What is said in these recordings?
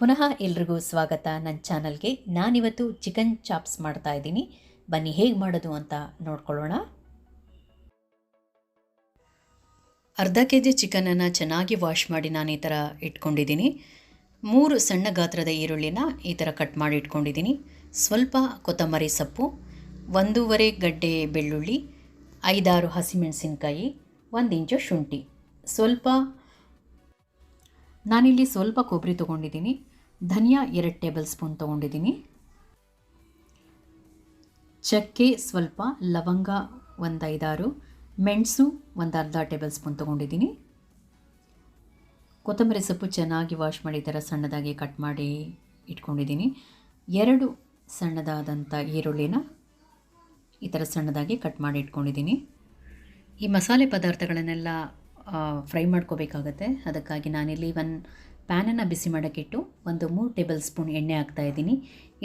ಪುನಃ ಎಲ್ರಿಗೂ ಸ್ವಾಗತ. ನನ್ನ ಚಾನಲ್ಗೆ ನಾನಿವತ್ತು ಚಿಕನ್ ಚಾಪ್ಸ್ ಮಾಡ್ತಾ ಇದ್ದೀನಿ. ಬನ್ನಿ ಹೇಗೆ ಮಾಡೋದು ಅಂತ ನೋಡ್ಕೊಳ್ಳೋಣ. ಅರ್ಧ ಕೆ ಜಿ ಚಿಕನನ್ನು ಚೆನ್ನಾಗಿ ವಾಶ್ ಮಾಡಿ ನಾನು ಈ ಥರ ಇಟ್ಕೊಂಡಿದ್ದೀನಿ. ಮೂರು ಸಣ್ಣ ಗಾತ್ರದ ಈರುಳ್ಳಿನ ಈ ಥರ ಕಟ್ ಮಾಡಿ ಇಟ್ಕೊಂಡಿದ್ದೀನಿ. ಸ್ವಲ್ಪ ಕೊತ್ತಂಬರಿ ಸೊಪ್ಪು, ಒಂದೂವರೆ ಗಡ್ಡೆ ಬೆಳ್ಳುಳ್ಳಿ, ಐದಾರು ಹಸಿಮೆಣಸಿನ್ಕಾಯಿ, ಒಂದು ಇಂಚು ಶುಂಠಿ. ಸ್ವಲ್ಪ ನಾನಿಲ್ಲಿ ಸ್ವಲ್ಪ ಕೊಬ್ಬರಿ ತೊಗೊಂಡಿದ್ದೀನಿ. ಧನಿಯಾ ಎರಡು ಟೇಬಲ್ ಸ್ಪೂನ್ ತೊಗೊಂಡಿದ್ದೀನಿ. ಚಕ್ಕೆ ಸ್ವಲ್ಪ ಲವಂಗ ಒಂದು ಐದಾರು ಮೆಣಸು ಒಂದು ಅರ್ಧ ಟೇಬಲ್ ಸ್ಪೂನ್ ತೊಗೊಂಡಿದ್ದೀನಿ. ಕೊತ್ತಂಬರಿ ಸೊಪ್ಪು ಚೆನ್ನಾಗಿ ವಾಶ್ ಮಾಡಿ ಥರ ಸಣ್ಣದಾಗಿ ಕಟ್ ಮಾಡಿ ಇಟ್ಕೊಂಡಿದ್ದೀನಿ. ಎರಡು ಸಣ್ಣದಾದಂಥ ಈರುಳ್ಳಿನ ಈ ಥರ ಸಣ್ಣದಾಗಿ ಕಟ್ ಮಾಡಿ ಇಟ್ಕೊಂಡಿದ್ದೀನಿ. ಈ ಮಸಾಲೆ ಪದಾರ್ಥಗಳನ್ನೆಲ್ಲ ಫ್ರೈ ಮಾಡ್ಕೋಬೇಕಾಗತ್ತೆ. ಅದಕ್ಕಾಗಿ ನಾನಿಲ್ಲಿ ಒನ್ ಪ್ಯಾನನ್ನು ಬಿಸಿ ಮಾಡೋಕ್ಕಿಟ್ಟು ಒಂದು ಮೂರು ಟೇಬಲ್ ಸ್ಪೂನ್ ಎಣ್ಣೆ ಹಾಕ್ತಾಯಿದ್ದೀನಿ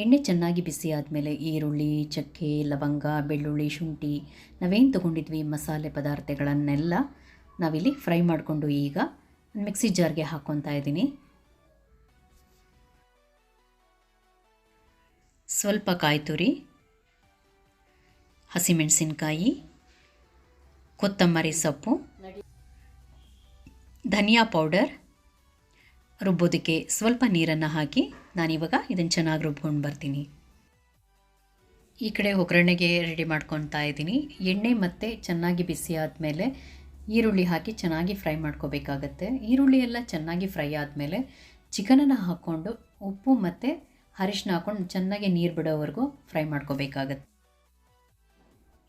ಎಣ್ಣೆ ಚೆನ್ನಾಗಿ ಬಿಸಿ ಆದಮೇಲೆ ಈರುಳ್ಳಿ, ಚಕ್ಕೆ, ಲವಂಗ, ಬೆಳ್ಳುಳ್ಳಿ, ಶುಂಠಿ ನಾವೇನು ತೊಗೊಂಡಿದ್ವಿ, ಮಸಾಲೆ ಪದಾರ್ಥಗಳನ್ನೆಲ್ಲ ನಾವಿಲ್ಲಿ ಫ್ರೈ ಮಾಡಿಕೊಂಡು ಈಗ ಮಿಕ್ಸಿ ಜಾರ್ಗೆ ಹಾಕ್ಕೊತಾ ಇದ್ದೀನಿ. ಸ್ವಲ್ಪ ಕಾಯ್ತುರಿ. ಹಸಿಮೆಣಸಿನ್ಕಾಯಿ, ಕೊತ್ತಂಬರಿ ಸೊಪ್ಪು ಧನಿಯಾ ಪೌಡರ್. ರುಬ್ಬೋದಕ್ಕೆ ಸ್ವಲ್ಪ ನೀರನ್ನು ಹಾಕಿ ನಾನಿವಾಗ ಇದನ್ನು ಚೆನ್ನಾಗಿ ರುಬ್ಕೊಂಡು ಬರ್ತೀನಿ. ಈ ಕಡೆ ಒಗ್ಗರಣೆಗೆ ರೆಡಿ ಮಾಡ್ಕೊತಾ ಇದ್ದೀನಿ. ಎಣ್ಣೆ ಮತ್ತು ಚೆನ್ನಾಗಿ ಬಿಸಿ ಆದಮೇಲೆ ಈರುಳ್ಳಿ ಹಾಕಿ ಚೆನ್ನಾಗಿ ಫ್ರೈ ಮಾಡ್ಕೋಬೇಕಾಗತ್ತೆ. ಈರುಳ್ಳಿ ಎಲ್ಲ ಚೆನ್ನಾಗಿ ಫ್ರೈ ಆದಮೇಲೆ ಚಿಕನನ್ನು ಹಾಕ್ಕೊಂಡು ಉಪ್ಪು ಮತ್ತು ಅರಿಶಿನ ಹಾಕ್ಕೊಂಡು ಚೆನ್ನಾಗಿ ನೀರು ಬಿಡೋವರೆಗೂ ಫ್ರೈ ಮಾಡ್ಕೋಬೇಕಾಗತ್ತೆ.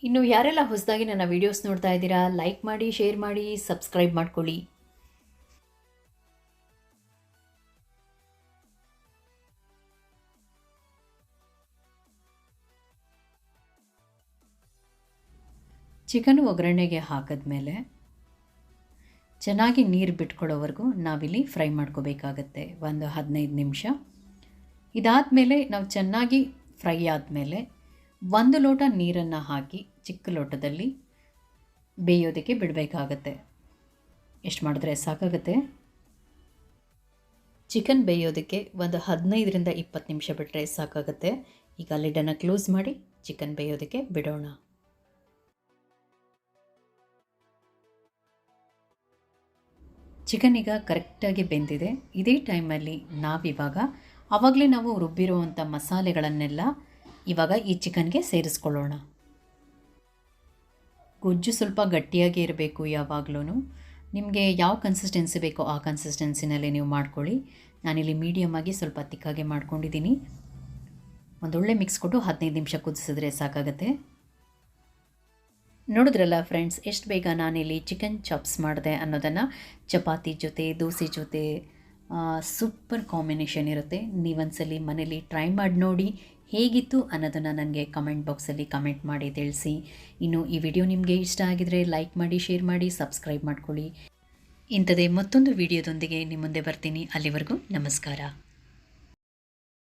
ಇನ್ನು ಯಾರೆಲ್ಲ ಹೊಸದಾಗಿ ನನ್ನ ವೀಡಿಯೋಸ್ ನೋಡ್ತಾ ಇದ್ದೀರಾ ಲೈಕ್ ಮಾಡಿ ಶೇರ್ ಮಾಡಿ ಸಬ್ಸ್ಕ್ರೈಬ್ ಮಾಡ್ಕೊಳ್ಳಿ. ಚಿಕನ್ ಒಗ್ಗರಣೆಗೆ ಹಾಕಿದ್ಮೇಲೆ ಚೆನ್ನಾಗಿ ನೀರು ಬಿಟ್ಕೊಳ್ಳೋವರೆಗೂ ನಾವಿಲ್ಲಿ ಫ್ರೈ ಮಾಡ್ಕೋಬೇಕಾಗತ್ತೆ. ಒಂದು ಹದಿನೈದು ನಿಮಿಷ. ಇದಾದ ಮೇಲೆ ನಾವು ಚೆನ್ನಾಗಿ ಫ್ರೈ ಆದಮೇಲೆ ಒಂದು ಲೋಟ ನೀರನ್ನು ಹಾಕಿ ಚಿಕ್ಕ ಲೋಟದಲ್ಲಿ ಬೇಯೋದಕ್ಕೆ ಬಿಡಬೇಕಾಗತ್ತೆ. ಎಷ್ಟು ಮಾಡಿದ್ರೆ ಸಾಕಾಗುತ್ತೆ? ಚಿಕನ್ ಬೇಯೋದಕ್ಕೆ ಒಂದು ಹದಿನೈದರಿಂದ ಇಪ್ಪತ್ತು ನಿಮಿಷ ಬಿಟ್ಟರೆ ಸಾಕಾಗುತ್ತೆ. ಈಗ ಲಿಡನ್ನು ಕ್ಲೋಸ್ ಮಾಡಿ ಚಿಕನ್ ಬೇಯೋದಕ್ಕೆ ಬಿಡೋಣ. ಚಿಕನ್ ಈಗ ಕರೆಕ್ಟಾಗಿ ಬೆಂದಿದೆ. ಇದೇ ಟೈಮಲ್ಲಿ ನಾವಿವಾಗ ಆವಾಗಲೇ ನಾವು ರುಬ್ಬಿರುವಂಥ ಮಸಾಲೆಗಳನ್ನೆಲ್ಲ ಇವಾಗ ಈ ಚಿಕನ್ಗೆ ಸೇರಿಸ್ಕೊಳ್ಳೋಣ. ಗೊಜ್ಜು ಸ್ವಲ್ಪ ಗಟ್ಟಿಯಾಗಿ ಇರಬೇಕು ಯಾವಾಗಲೂ ನಿಮಗೆ ಯಾವ ಕನ್ಸಿಸ್ಟೆನ್ಸಿ ಬೇಕೋ ಆ ಕನ್ಸಿಸ್ಟೆನ್ಸಿನಲ್ಲಿ ನೀವು ಮಾಡ್ಕೊಳ್ಳಿ. ನಾನಿಲ್ಲಿ ಮೀಡಿಯಮ್ ಆಗಿ ಸ್ವಲ್ಪ ತಿಕ್ಕಾಗೆ ಮಾಡ್ಕೊಂಡಿದ್ದೀನಿ. ಒಂದೊಳ್ಳೆ ಮಿಕ್ಸ್ ಕೊಟ್ಟು ಹದಿನೈದು ನಿಮಿಷ ಕುದಿಸಿದ್ರೆ ಸಾಕಾಗತ್ತೆ. ನೋಡಿದ್ರಲ್ಲ ಫ್ರೆಂಡ್ಸ್ ಎಷ್ಟು ಬೇಗ ನಾನಿಲ್ಲಿ ಚಿಕನ್ ಚಾಪ್ಸ್ ಮಾಡಿದೆ ಅನ್ನೋದನ್ನು? ಚಪಾತಿ ಜೊತೆ, ದೋಸೆ ಜೊತೆ ಸೂಪರ್ ಕಾಂಬಿನೇಷನ್ ಇರುತ್ತೆ. ನೀವೊಂದ್ಸಲಿ ಮನೇಲಿ ಟ್ರೈ ಮಾಡಿ ನೋಡಿ ಹೇಗಿತ್ತು ಅನ್ನೋದನ್ನು ನನಗೆ ಕಮೆಂಟ್ ಬಾಕ್ಸಲ್ಲಿ ಕಮೆಂಟ್ ಮಾಡಿ ತಿಳಿಸಿ. ಇನ್ನು ಈ ವಿಡಿಯೋ ನಿಮಗೆ ಇಷ್ಟ ಆಗಿದರೆ ಲೈಕ್ ಮಾಡಿ ಶೇರ್ ಮಾಡಿ ಸಬ್ಸ್ಕ್ರೈಬ್ ಮಾಡ್ಕೊಳ್ಳಿ. ಇಂಥದೇ ಮತ್ತೊಂದು ವಿಡಿಯೋದೊಂದಿಗೆ ನಿಮ್ಮ ಮುಂದೆ ಬರ್ತೀನಿ. ಅಲ್ಲಿವರೆಗೂ ನಮಸ್ಕಾರ.